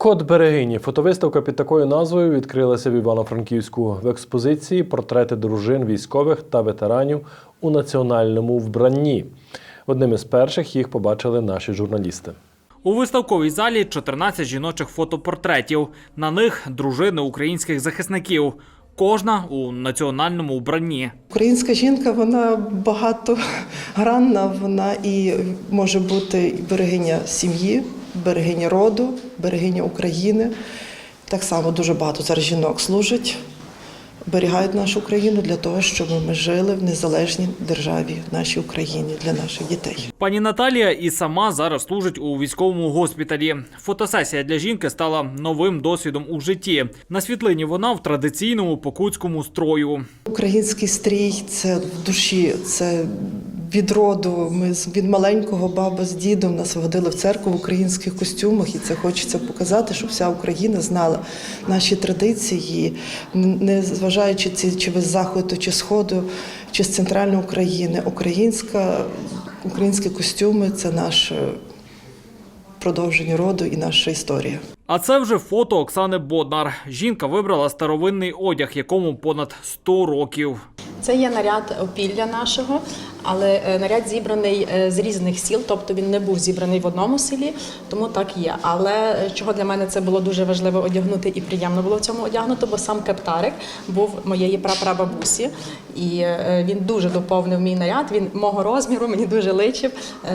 Код берегині. Фотовиставка під такою назвою відкрилася в Івано-Франківську в експозиції портрети дружин військових та ветеранів у національному вбранні. Одним із перших їх побачили наші журналісти. У виставковій залі 14 жіночих фотопортретів. На них дружини українських захисників. Кожна у національному вбранні. Українська жінка вона багатогранна, вона і може бути берегиня сім'ї, берегиня роду, берегиня України. Так само дуже багато зараз жінок служать, берігають нашу країну для того, щоб ми жили в незалежній державі, нашій Україні для наших дітей. Пані Наталія і сама зараз служить у військовому госпіталі. Фотосесія для жінки стала новим досвідом у житті. На світлині вона в традиційному покутському строю. Український стрій це в душі, це від роду. Ми від маленького баба з дідом нас водили в церкву в українських костюмах, і це хочеться показати, щоб вся Україна знала наші традиції, не зважаючи ці чи з заходу, чи сходу, чи з центральної України. Українська, українські костюми це наше продовження роду і наша історія. А це вже фото Оксани Боднар. Жінка вибрала старовинний одяг, якому понад 100 років. Це є наряд опілля нашого, але е, наряд зібраний е, з різних сіл, тобто він не був зібраний в одному селі, тому так є. Але е, чого для мене це було дуже важливо одягнути і приємно було в цьому одягнути, бо сам кептарик був моєї прапрабабусі, і він дуже доповнив мій наряд. Він мого розміру мені дуже личив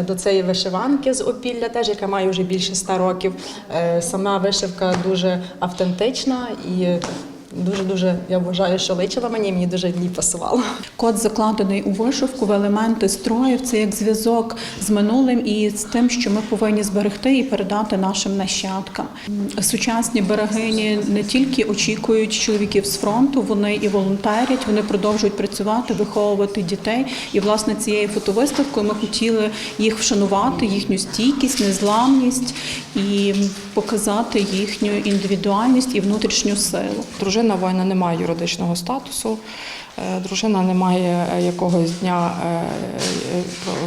до цієї вишиванки з опілля, теж яка має вже більше ста років. Сама вишивка дуже автентична і. Дуже дуже я вважаю, що личила мені, мені дуже в ній пасувало. Код закладений у вишивку в елементи строїв. Це як зв'язок з минулим і з тим, що ми повинні зберегти і передати нашим нащадкам. Сучасні берегині не тільки очікують чоловіків з фронту, вони і волонтерять, вони продовжують працювати, виховувати дітей. І власне цією фотовиставкою ми хотіли їх вшанувати, їхню стійкість, незламність і показати їхню індивідуальність і внутрішню силу. Дружина воїна не має юридичного статусу, е, дружина не має е, якогось дня, е,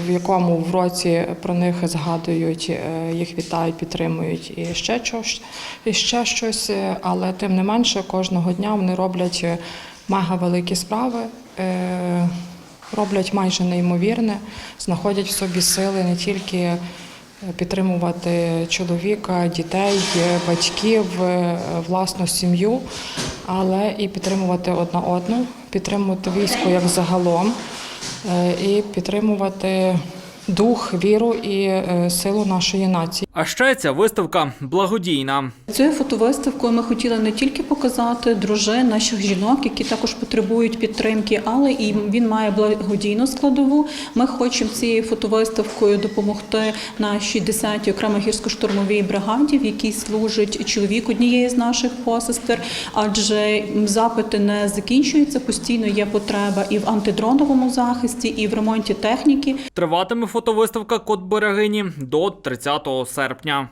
в якому в році про них згадують, їх вітають, підтримують і ще щось, і ще щось. Але тим не менше, кожного дня вони роблять мега великі справи. Роблять майже неймовірне, знаходять в собі сили не тільки підтримувати чоловіка, дітей, батьків, е, власну сім'ю, але і підтримувати одна одну, підтримувати військо як загалом, е, і підтримувати дух, віру і е, силу нашої нації. А ще ця виставка благодійна. Цією фотовиставкою ми хотіли не тільки показати дружин наших жінок, які також потребують підтримки, але і він має благодійну складову. Ми хочемо цією фотовиставкою допомогти нашій 10-й окремій гірсько-штурмовій бригаді, в якій служить чоловік однієї з наших посестер. Адже запити не закінчуються, постійно є потреба і в антидроновому захисті, і в ремонті техніки. Триватиме фотовиставка Код берегині до 30 серпня.